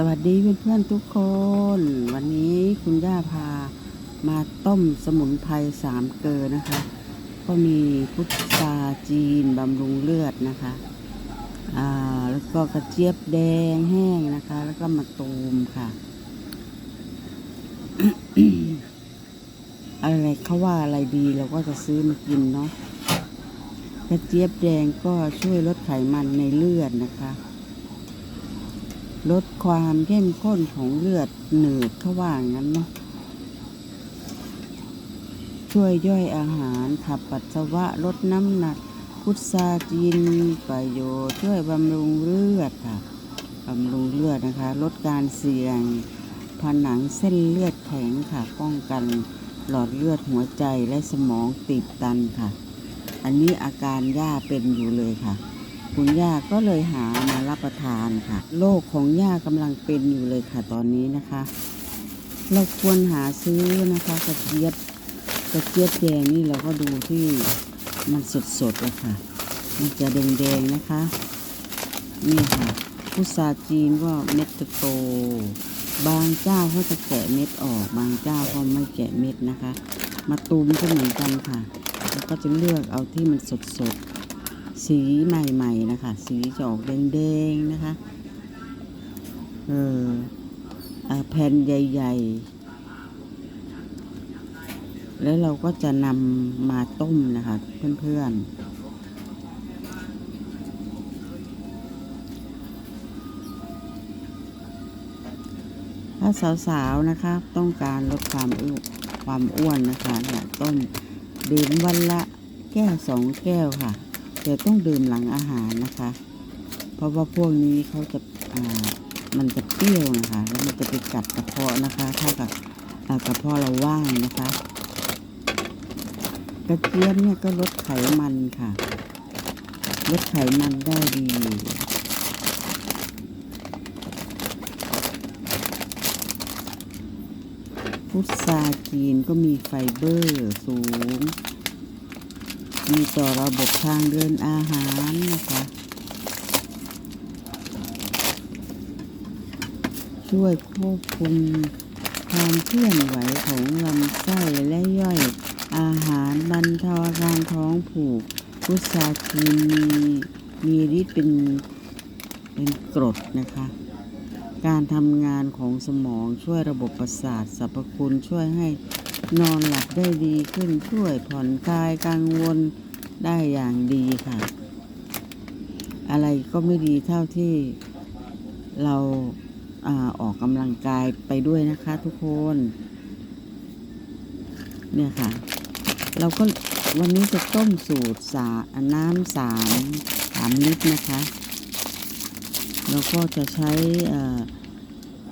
สวัสดีเพื่อนๆทุกคน วันนี้คุณย่าพามาต้มสมุนไพรสามเกลอนะคะ ก็มีพุทราจีนบำรุงเลือดนะคะอ่าแล้วก็กระเจี๊ยบแดงแห้งนะคะ แล้วก็มะตูมค่ะ อะไรเขาว่าอะไรดีเราก็จะซื้อมากินเนาะกระเจี๊ยบแดงก็ช่วยลดไขมันในเลือดนะคะ ลดความเข้มข้นของเลือดหนืดเขาว่างั้นเนาะช่วยย่อยอาหารขับปัสสาวะลดน้ำหนัก พุทราจีนมีประโยชน์ช่วยบำรุงเลือดค่ะบำรุงเลือดนะคะ ลดการเสี่ยง ผนังเส้นเลือดแข็งค่ะ ป้องกันหลอดเลือดหัวใจและสมองตีบตันค่ะ อันนี้อาการย่าเป็นอยู่เลยค่ะ คุณย่าก็เลยหามารับประทานค่ะโรคของย่ากำลังเป็นอยู่เลยค่ะตอนนี้นะคะ เราควรหาซื้อนะคะกระเจี๊ยบกระเจี๊ยบแดงนี่เราก็ดูที่มันสดๆเลยค่ะ มันจะแดงๆนะคะ นี่ค่ะพุทราจีนก็เม็ดจะโต บางเจ้าเขาจะแกะเม็ดออก บางเจ้าก็ไม่แกะเม็ดนะคะ มาตูมก็เหมือนกันค่ะ แล้วก็จะเลือกเอาที่มันสดๆ สีใหม่ๆนะคะ สีจอกแดงๆนะคะ เอออ่าแผ่นใหญ่ ๆ แล้วเราก็จะนำมาต้มนะคะ เพื่อนๆถ้าสาวๆ นะคะ ต้องการลดความอ้วนความอ้วนนะคะเนี่ยต้มดื่มวันละแก้วสองแก้วค่ะ แต่ต้องดื่มหลังอาหารนะคะ เพราะว่าพวกนี้เขาจะามันจะเปรี้ยวนะคะ แล้วมันจะไปกัดกระเพาะนะคะ ถ้ากับกระเพาะเราว่างนะคะ กระเจี๊ยบเนี่ยก็ลดไขมันค่ะ ลดไขมันได้ดีพุทราจีนก็มีไฟเบอร์สูง มีต่อระบบทางเดินอาหารนะคะ ช่วยควบคุมความเคลื่อนไหวของลำไส้และย่อยอาหารบรรเทาอาการท้องผูก พุทราจีนมีมีฤทธิ์เป็นเป็นกรดนะคะ การทำงานของสมองช่วยระบบประสาทสรรพคุณช่วยให้ นอนหลับได้ดีขึ้นช่วยผ่อนคลายกังวลได้อย่างดีค่ะ อะไรก็ไม่ดีเท่าที่เราอาออกกำลังกายไปด้วยนะคะทุกคน เนี่ยค่ะ เราก็วันนี้จะต้มสูตรสาน้ำสามสามลิตรนะคะ แล้วก็จะใช้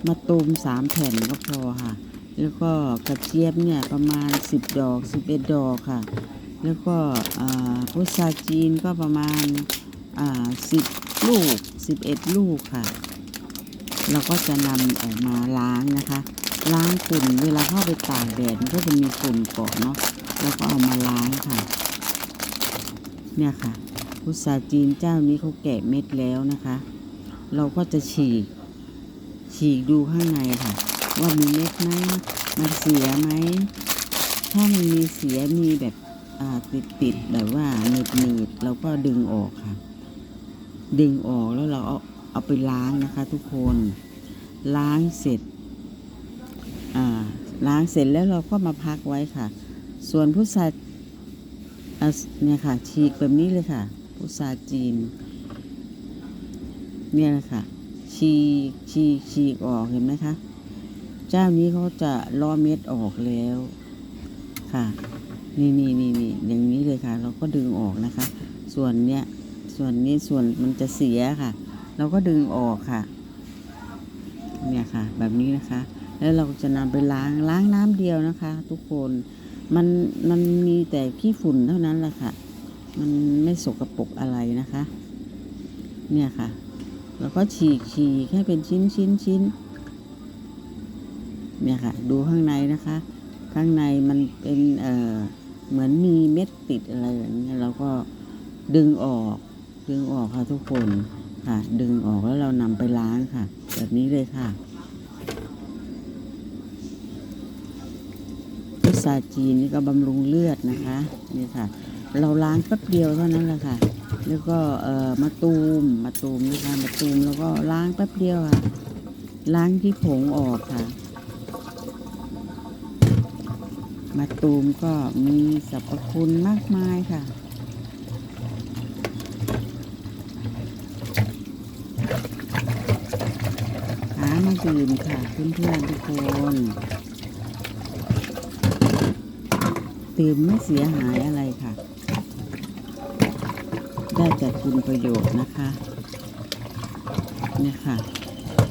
มะตูมสามแผ่นก็พอค่ะ แล้วก็กระเจี๊ยบเนี่ยประมาณ 10 ดอก 11 ดอกค่ะ แล้วก็พุทราจีนก็ประมาณอ่า10 ลูก 11 ลูกค่ะ เราก็จะนำออกมาล้างนะคะ ล้างฝุ่นเวลาเข้าไปตากแดดมันก็จะมีฝุ่นเกาะเนาะแล้วก็เอามาล้างค่ะ เนี่ยค่ะ พุทราจีนเจ้านี้เขาแกะเม็ดแล้วนะคะ เราก็จะฉีกฉีกดูข้างในค่ะ ว่ามีเม็ดไหมมันเสียไหม ถ้ามันมีเสียมีแบบติดติดๆแบบว่าหนืดหนืดๆเราก็ดึงออกค่ะ ดึงออกแล้วเราเอาเอาไปล้างนะคะ ทุกคน ล้างเสร็จล้างเสร็จแล้วเราก็มาพักไว้ค่ะ ส่วนพุทราเนี่ยค่ะ ฉีกแบบนี้เลยค่ะ พุทราจีน เนี่ยนะคะฉีกฉีกฉีกออกเห็นไหมคะ เจ้านี้เขาจะล้อเม็ดออกแล้วค่ะ นี่นี่นี่นี่อย่างนี้เลยค่ะ เราก็ดึงออกนะคะ ส่วนเนี้ยส่วนนี้ส่วนมันจะเสียค่ะ เราก็ดึงออกค่ะ เนี่ยค่ะ แบบนี้นะคะ แล้วเราจะนำไปล้างล้างน้ำเดียวนะคะ ทุกคนมันมันมีแต่ขี้ฝุ่นเท่านั้นแหละค่ะ มันไม่สกปรกอะไรนะคะ เนี่ยค่ะ แล้วก็ฉีกฉีกให้เป็นชิ้นชิ้นชิ้น เนี่ยค่ะ ดูข้างในนะคะ ข้างในมันเป็นเอ่อเหมือนมีเม็ดติดอะไรอย่างเงี้ยเราก็ดึงออก ดึงออกค่ะทุกคนค่ะ ดึงออกแล้วเรานำไปล้างค่ะ แบบนี้เลยค่ะพุทราจีนนี่ก็บำรุงเลือดนะคะนี่ค่ะ เราล้างแป๊บเดียวเท่านั้นแหละค่ะ แล้วก็เอ่อมาตูมมาตูมนะคะมาตูมแล้วก็ล้างแป๊บเดียวค่ะ ล้างที่ผงออกค่ะ มาตูมก็มีสรรพคุณมากมายค่ะ หามาดื่มค่ะเพื่อนๆทุกคนดื่มไม่เสียหายอะไรค่ะ ได้จากคุณประโยชน์นะคะเนี่ยค่ะ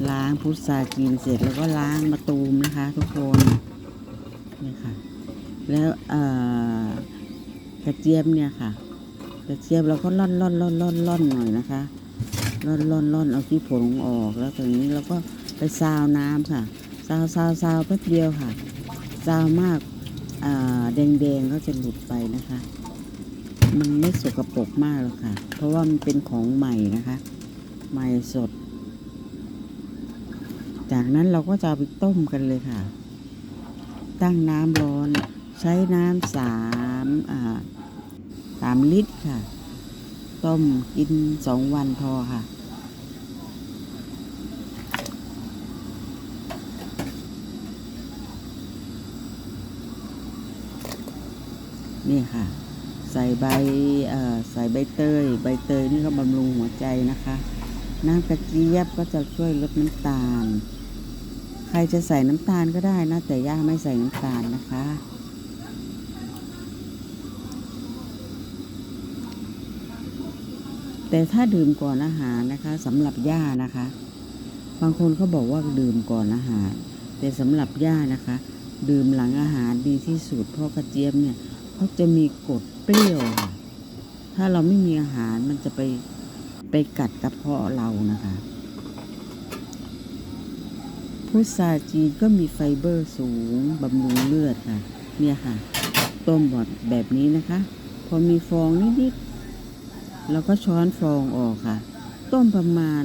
ล้างพุทราจีนเสร็จแล้วก็ล้างมะตูมนะคะ ทุกคนเนี่ยค่ะ แล้วกระเจี๊ยบเนี่ยค่ะ กระเจี๊ยบเราก็ร่อนร่อนร่อนร่อนร่อนหน่อยนะคะร่อนร่อนร่อนเอาที่ผงออกแล้วตรงนี้เราก็ไปซาวน้ำค่ะซาวซาวซาวแป๊บเดียวค่ะซาวมากแดงแดงๆก็จะหลุดไปนะคะ มันไม่สกปรกมากหรอกค่ะ เพราะว่ามันเป็นของใหม่นะคะ ใหม่สด จากนั้นเราก็จะเอาไปต้มกันเลยค่ะ ตั้งน้ำร้อน ใช้น้ำสามสามลิตรค่ะ ต้มกินสองวันพอค่ะ นี่ค่ะ ใส่ใบใส่ใบเตย ใบเตยนี่ก็บำรุงหัวใจนะคะ น้ำกระเจี๊ยบก็จะช่วยลดน้ำตาล ใครจะใส่น้ำตาลก็ได้นะแต่ย่าไม่ใส่น้ำตาลนะคะ แต่ถ้าดื่มก่อนอาหารนะคะสำหรับย่านะคะ บางคนเขาบอกว่าดื่มก่อนอาหาร แต่สำหรับย่านะคะ ดื่มหลังอาหารดีที่สุดเพราะกระเจี๊ยบเนี่ยเขาจะมีกรดเปรี้ยวค่ะถ้าเราไม่มีอาหารมันจะไปไปกัดกระเพาะเรานะคะพุทราจีนก็มีไฟเบอร์สูงบำรุงเลือดค่ะ เนี่ยค่ะ ต้มบดแบบนี้นะคะ พอมีฟองนิดๆ เราก็ช้อนฟองออกค่ะ ต้มประมาณ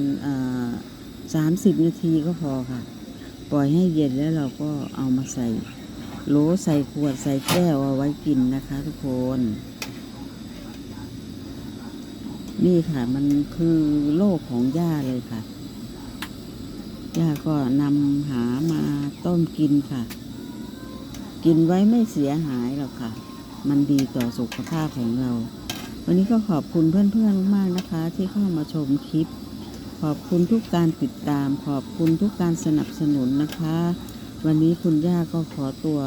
สามสิบนาทีก็พอค่ะ ปล่อยให้เย็นแล้วเราก็เอามาใส่โหลใส่ขวดใส่แก้วเอาไว้กินนะคะทุกคน นี่ค่ะมันคือโลกของย่าเลยค่ะย่าก็นำหามาต้มกินค่ะ กินไว้ไม่เสียหายหรอกค่ะ มันดีต่อสุขภาพของเรา วันนี้ก็ขอบคุณเพื่อนๆมากๆนะคะ ที่เข้ามาชมคลิป ขอบคุณทุกการติดตาม ขอบคุณทุกการสนับสนุนนะคะ วันนี้คุณย่าก็ขอตัว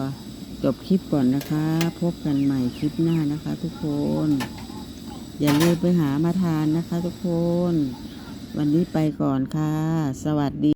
จบคลิปก่อนนะคะ พบกันใหม่คลิปหน้านะคะ ทุกคน อย่าลืมไปหามาทานนะคะ ทุกคน วันนี้ไปก่อนค่ะ สวัสดี